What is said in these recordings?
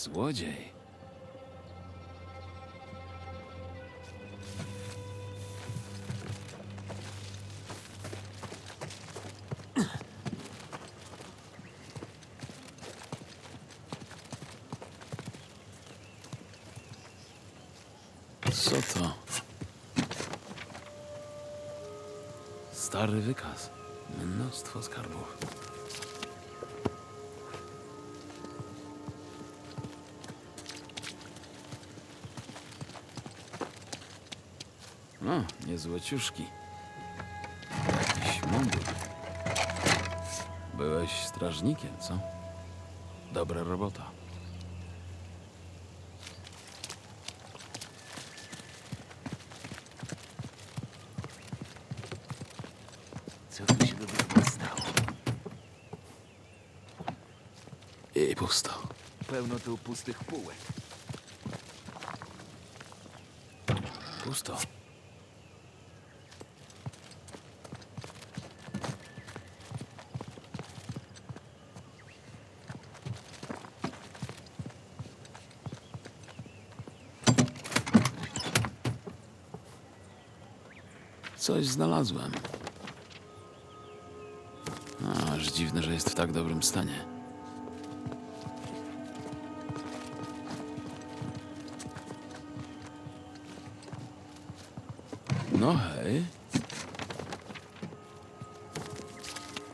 Złodziej. Co to? Stary wykaz. Mnóstwo skarbów. Niezłe ciuszki. Jakiś mundur. Byłeś strażnikiem, co? Dobra robota. Co tu się dobrego stało? I pusto. Pełno tu pustych półek. Pusto. Coś znalazłem. Aż dziwne, że jest w tak dobrym stanie. No hej.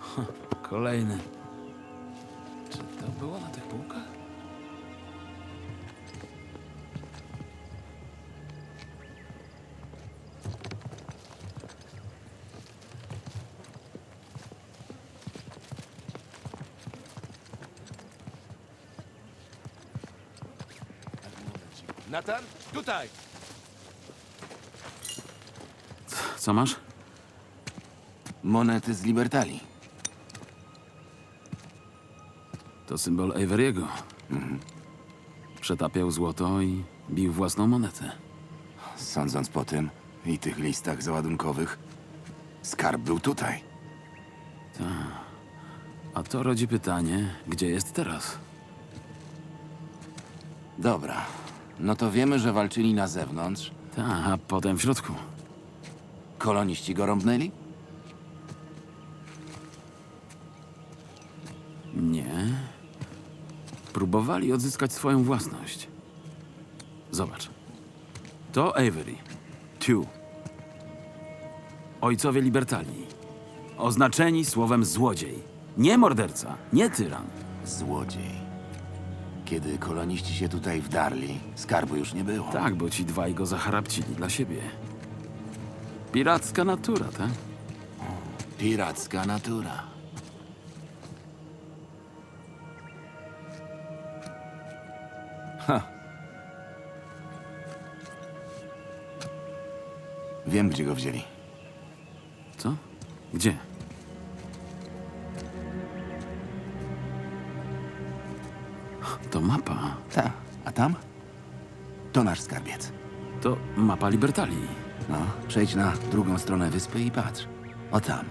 Ha, Kolejny. Natan? Tutaj! Co masz? Monety z Libertalii. To symbol Averiego. Przetapiał złoto i bił własną monetę. Sądząc po tym i tych listach załadunkowych, skarb był tutaj. A to rodzi pytanie, gdzie jest teraz? Dobra. No to wiemy, że walczyli na zewnątrz. Ta, a potem w środku. Koloniści go rąbnęli? Nie. Próbowali odzyskać swoją własność. Zobacz. To Avery. Tu. Ojcowie Libertalii. Oznaczeni słowem złodziej. Nie morderca, nie tyran. Złodziej. Kiedy koloniści się tutaj wdarli, skarbu już nie było. Tak, bo ci dwaj go zacharapcili dla siebie. Piracka natura, tak? Piracka natura. Ha. Wiem, gdzie go wzięli. Co? Gdzie? Mapa. Ta, a tam? To nasz skarbiec. To mapa Libertalii. No, przejdź na drugą stronę wyspy i patrz. O tam.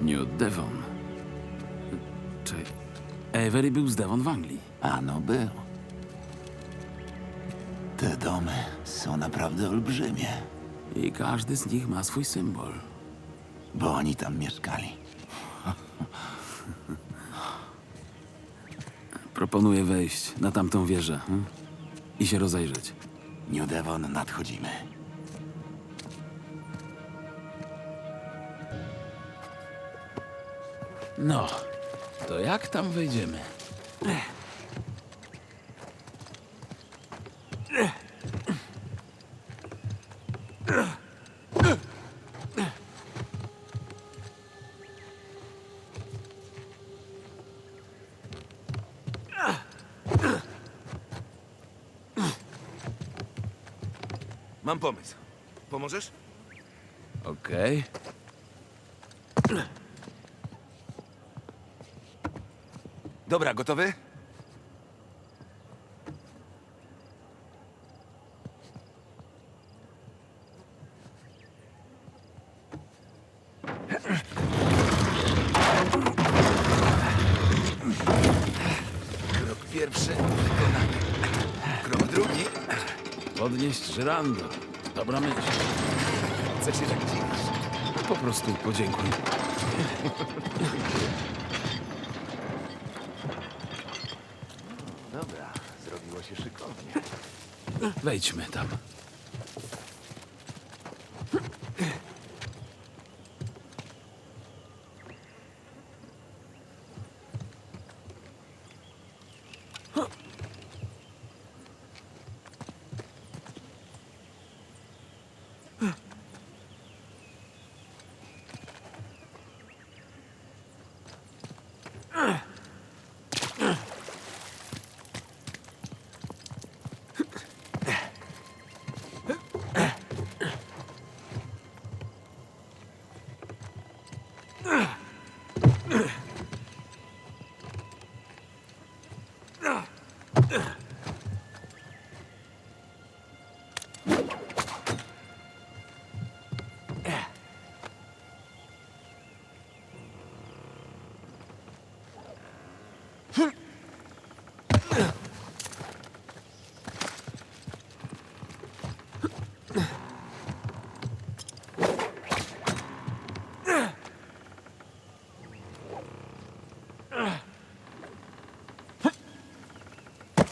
New Devon. Czy Avery był z Devon w Anglii? A no był. Te domy są naprawdę olbrzymie, I każdy z nich ma swój symbol. bo oni tam mieszkali. Proponuję wejść na tamtą wieżę hm? i się rozejrzeć. New Devon nadchodzimy. No, to jak tam wejdziemy? Mam pomysł. Pomożesz? Okej. Dobra, gotowy? Krok pierwszy. Odnieść żyrando. Dobra myśl. Co się tak dziwisz? Po prostu podziękuj. Dobra, zrobiło się szykownie. Wejdźmy tam.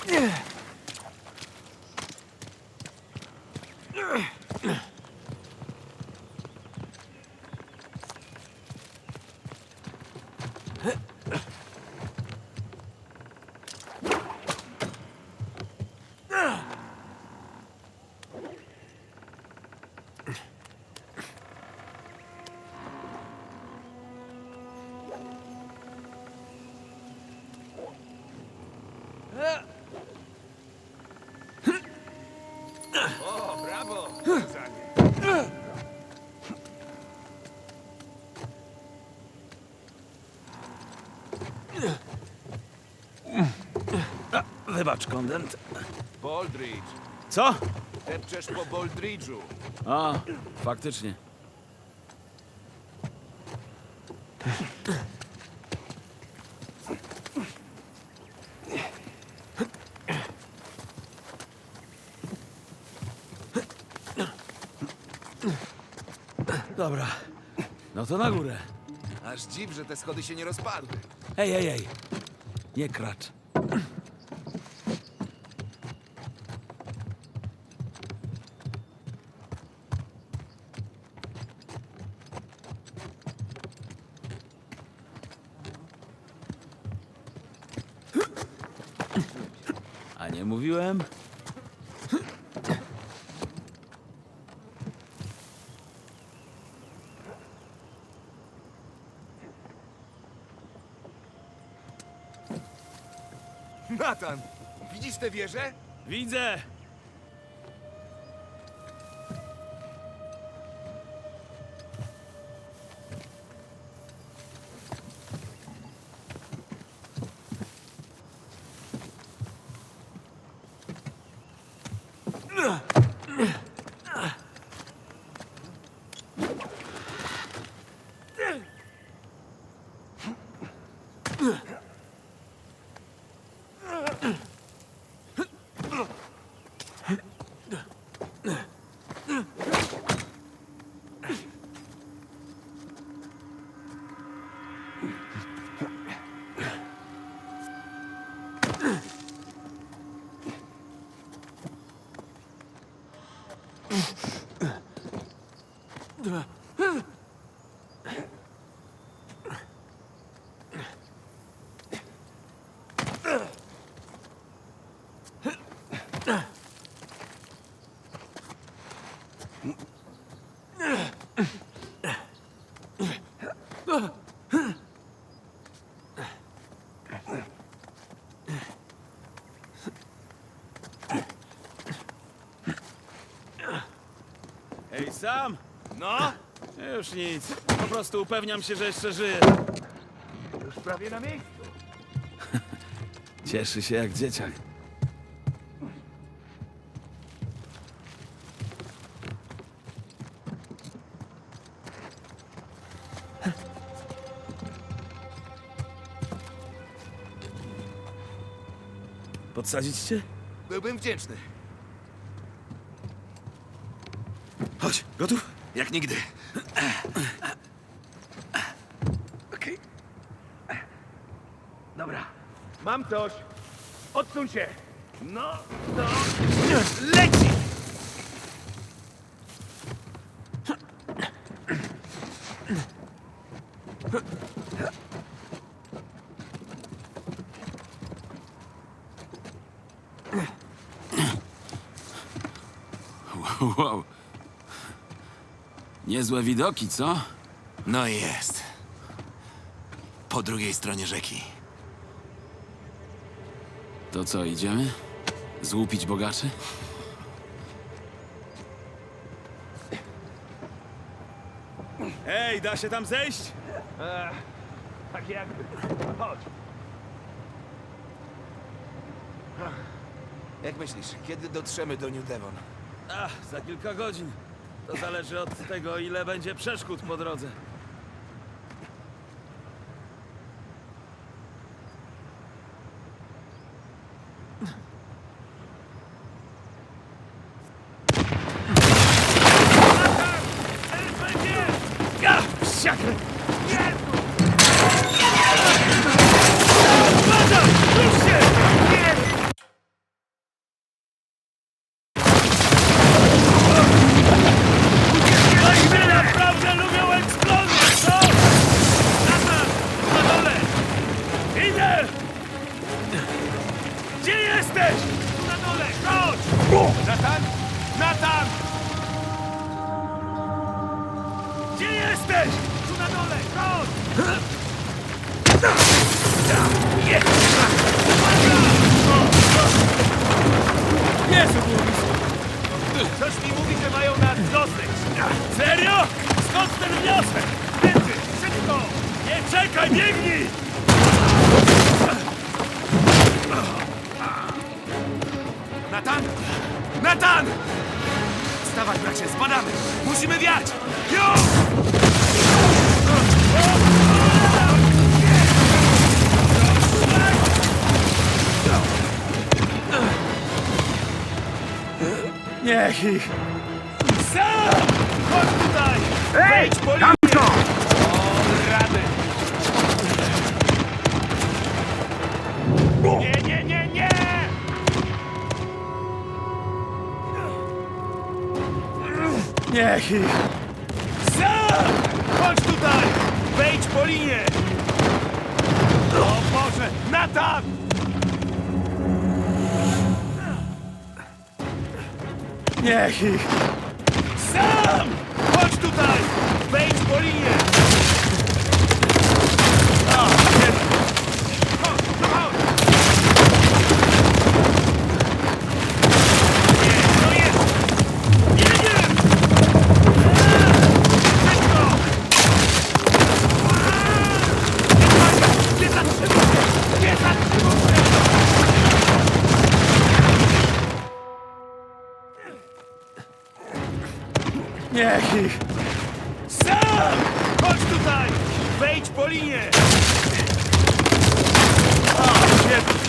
O, Wybacz, kondent. Boldridge. Co? Depczesz po Boldridge'u. A, faktycznie. Dobra, no to na górę. Aż dziw, że te schody się nie rozpadły. Ej, ej, ej, nie kracz. A nie mówiłem? Nathan, widzisz tę wieżę? Widzę! 对吧？Ej, Sam! No, Już nic. Po prostu upewniam się, że jeszcze żyje. już prawie na miejscu. Cieszy się jak dzieciak. Podsadzić cię? Byłbym wdzięczny. Gotów? Jak nigdy. Okej. Dobra. Mam coś. Odsuń się. No, no. Leci! Wow. Niezłe widoki, co? No i jest. Po drugiej stronie rzeki. To co, idziemy? Złupić bogaczy? Ej, da się tam zejść? Tak jakby. Chodź. Jak myślisz, kiedy dotrzemy do New Devon? Ach, za kilka godzin. To zależy od tego, ile będzie przeszkód po drodze. Niech ich! Sam! Chodź tutaj! Wejdź po linię! O Boże! Nathan! Niech ich! Sam! Chodź tutaj! Wejdź po linię! Niech ich! Sam! Chodź tutaj! Wejdź po linię! O, świetnie!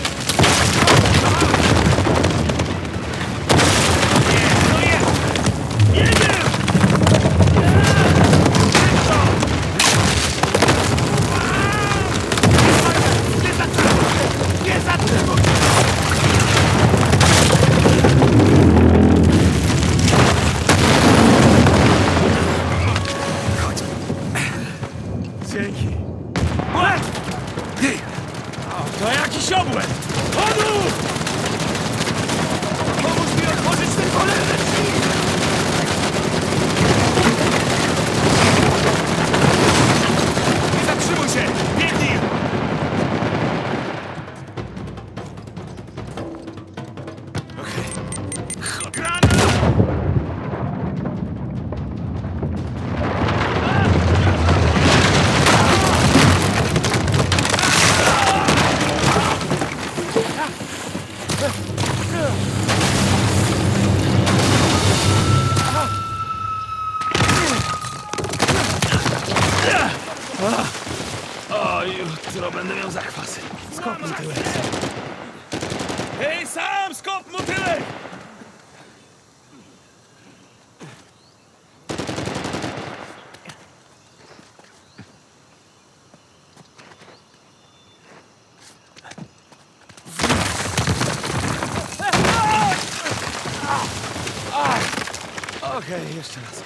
Okej, jeszcze raz.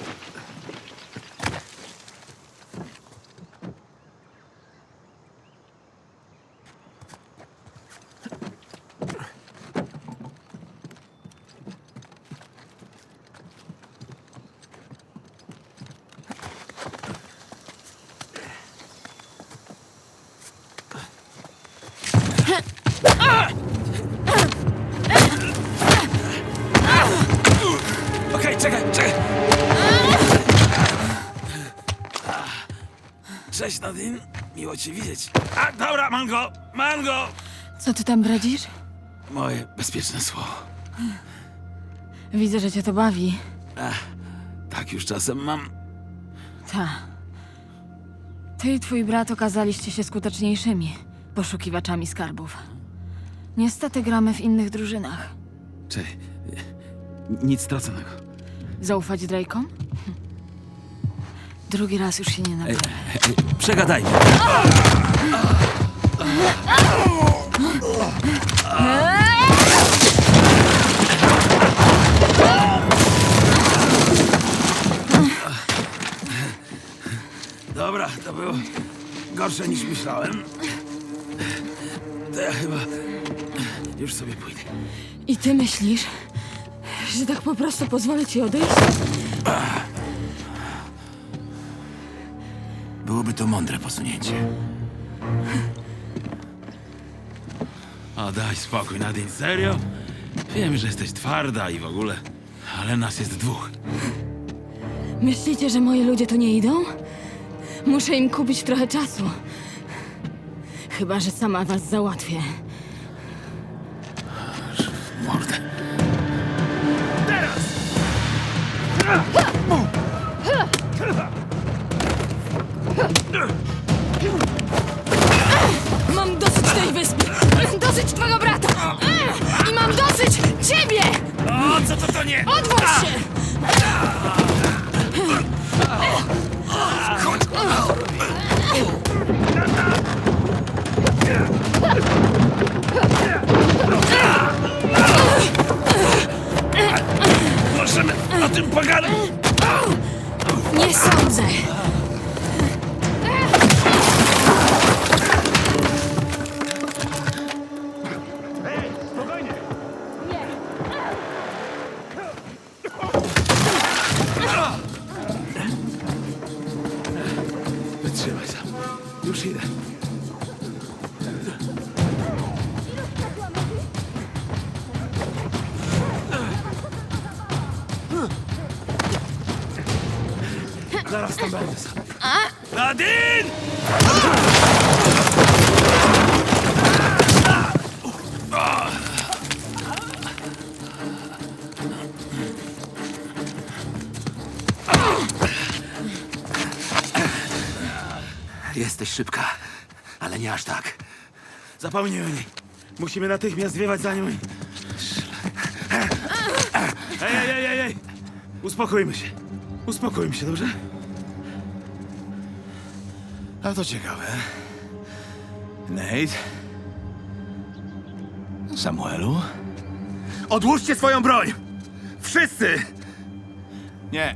Miło cię widzieć. A, dobra, mango, mango! Co ty tam bredzisz? Moje bezpieczne słowo. Widzę, że cię to bawi. Tak już czasem mam. Ta. Ty i twój brat okazaliście się skuteczniejszymi poszukiwaczami skarbów. Niestety gramy w innych drużynach. Czekaj. Nic straconego. Zaufać Drake'om? Hm. Drugi raz już się nie ej, przegadajmy. Dobra, to było gorsze niż myślałem. To ja chyba już sobie pójdę. I ty myślisz, że tak po prostu pozwolę ci odejść? Byłoby to mądre posunięcie. O, daj spokój, Nadine, serio? Wiem, że jesteś twarda i w ogóle, ale nas jest dwóch. Myślicie, że moi ludzie tu nie idą? Muszę im kupić trochę czasu. Chyba, że sama was załatwię. I mam dosyć ciebie! O, co to to nie? Odwróć się! Możemy o tym pogadać. Nie sądzę! Zaraz tam będę. Nadine! Jesteś szybka, ale nie aż tak. Zapomnij o niej. Musimy natychmiast zwiewać za nią i... Ej, ej, ej, ej, ej! Uspokójmy się. Uspokójmy się, dobrze? A to ciekawe. Nate? Samuelu? Odłóżcie swoją broń! Wszyscy! Nie,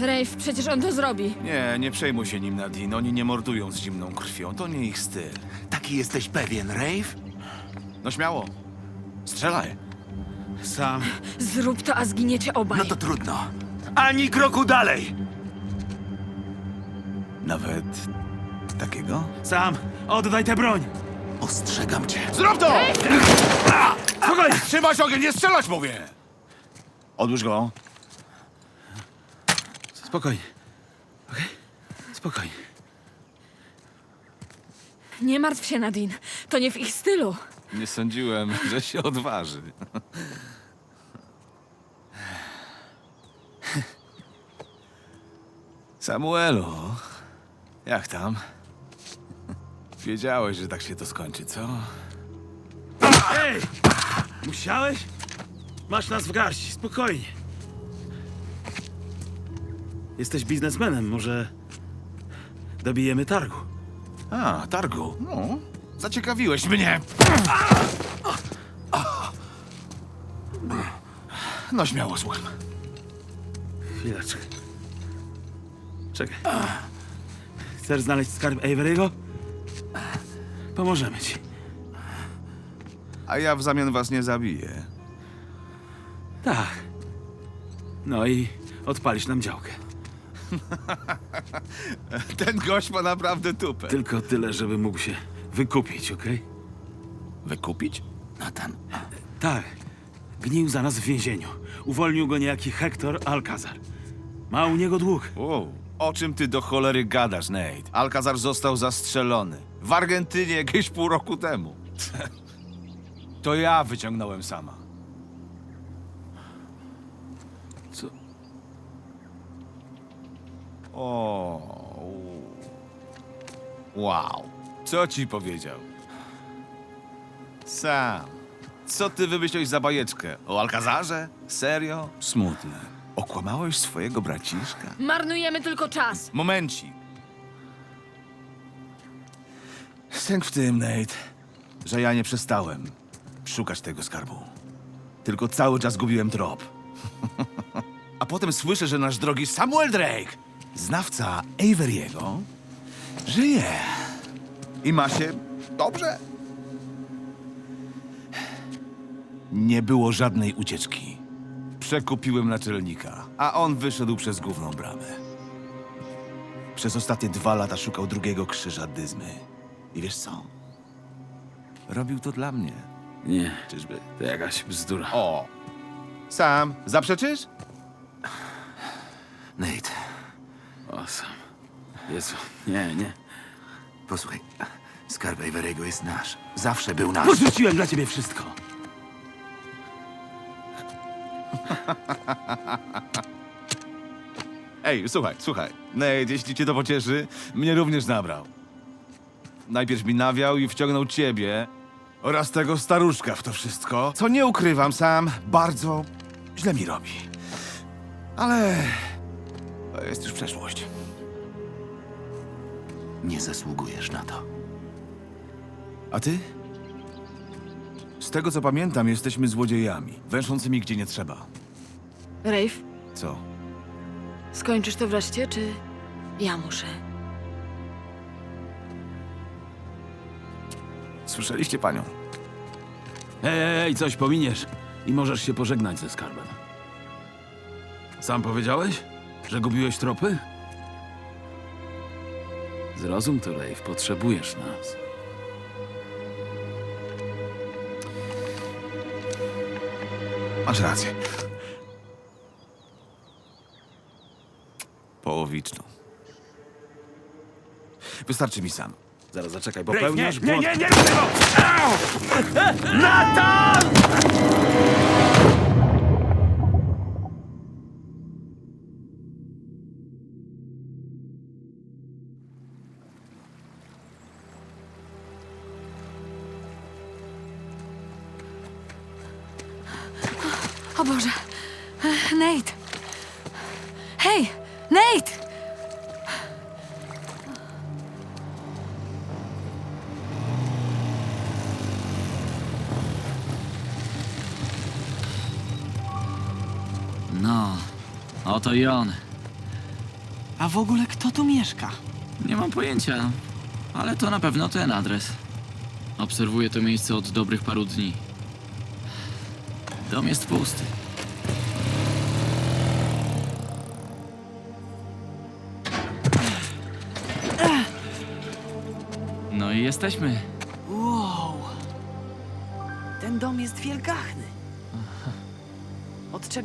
Rafe, przecież on to zrobi. nie, nie przejmuj się nim, Nadine. Oni nie mordują z zimną krwią. To nie ich styl. Taki jesteś pewien, Rave? No śmiało. Strzelaj. Sam. Zrób to, a zginiecie obaj. No to trudno. Ani kroku dalej! Nawet takiego? Sam, oddaj tę broń! Ostrzegam cię. Zrób to! Spokojnie! Trzymać ogień, nie strzelać, mówię! Odłóż go. Spokojnie. Okej? Spokojnie. Nie martw się, Nadine. To nie w ich stylu. Nie sądziłem, że się odważy. Samuelu, jak tam? Wiedziałeś, że tak się to skończy, co? Ej! Musiałeś? Masz nas w garści, spokojnie. Jesteś biznesmenem, może dobijemy targu. A, targu. No, zaciekawiłeś mnie. No śmiało, słucham. Chwileczkę. Czekaj. Chcesz znaleźć skarb Avery'ego? Pomożemy ci. A ja w zamian was nie zabiję. Tak. No i odpalisz nam działkę. Ten gość ma naprawdę tupę. Tylko tyle, żeby mógł się wykupić, okej? Wykupić? Nathan, Tak. Gnił za nas w więzieniu. Uwolnił go niejaki Hector Alcazar. Ma u niego dług. Wow. O czym ty do cholery gadasz, Nate? Alcazar został zastrzelony. W Argentynie jakieś pół roku temu. To ja wyciągnąłem sama. Co? O. Wow. Co ci powiedział? Sam. Co ty wymyśliłeś za bajeczkę? O Alcazarze? Serio? Smutne. Okłamałeś swojego braciszka? Marnujemy tylko czas. Momencik. Sęk w tym, Nate, że ja nie przestałem szukać tego skarbu. Tylko cały czas gubiłem trop. A potem słyszę, że nasz drogi Samuel Drake, znawca Avery'ego, żyje. I ma się dobrze. Nie było żadnej ucieczki. Przekupiłem naczelnika, a on wyszedł przez główną bramę. Przez ostatnie dwa lata szukał drugiego krzyża Dyzmy. I wiesz co? Robił to dla mnie. Nie, Czyżby? to jakaś bzdura. O! Sam, zaprzeczysz? Nate, O, sam. Jezu, nie, nie. posłuchaj. Skarb Avery'ego jest nasz. Zawsze był nasz. Porzuciłem dla ciebie wszystko. Ej, słuchaj, słuchaj. Nate, jeśli cię to pocieszy, mnie również nabrał. Najpierw mi nawiał i wciągnął ciebie oraz tego staruszka w to wszystko, co nie ukrywam sam, bardzo źle mi robi. Ale to jest już przeszłość. Nie zasługujesz na to. A ty? Z tego co pamiętam, jesteśmy złodziejami, węszącymi gdzie nie trzeba. Rafe, Co? skończysz to wreszcie, czy ja muszę? Słyszeliście panią? Ej, coś pominiesz i możesz się pożegnać ze skarbem. Sam powiedziałeś, że gubiłeś tropy? Zrozum to, Rafe, potrzebujesz nas. Masz rację. Połowiczną. Wystarczy mi sam. Zaraz zaczekaj, popełniasz nie, nie, błąd. nie, nie rób tego! O Boże. Nate. Hej, Nate! Oto i on. A w ogóle kto tu mieszka? Nie mam pojęcia, ale to na pewno ten adres. Obserwuję to miejsce od dobrych paru dni. Dom jest pusty. No i jesteśmy. Wow. Ten dom jest wielgachny.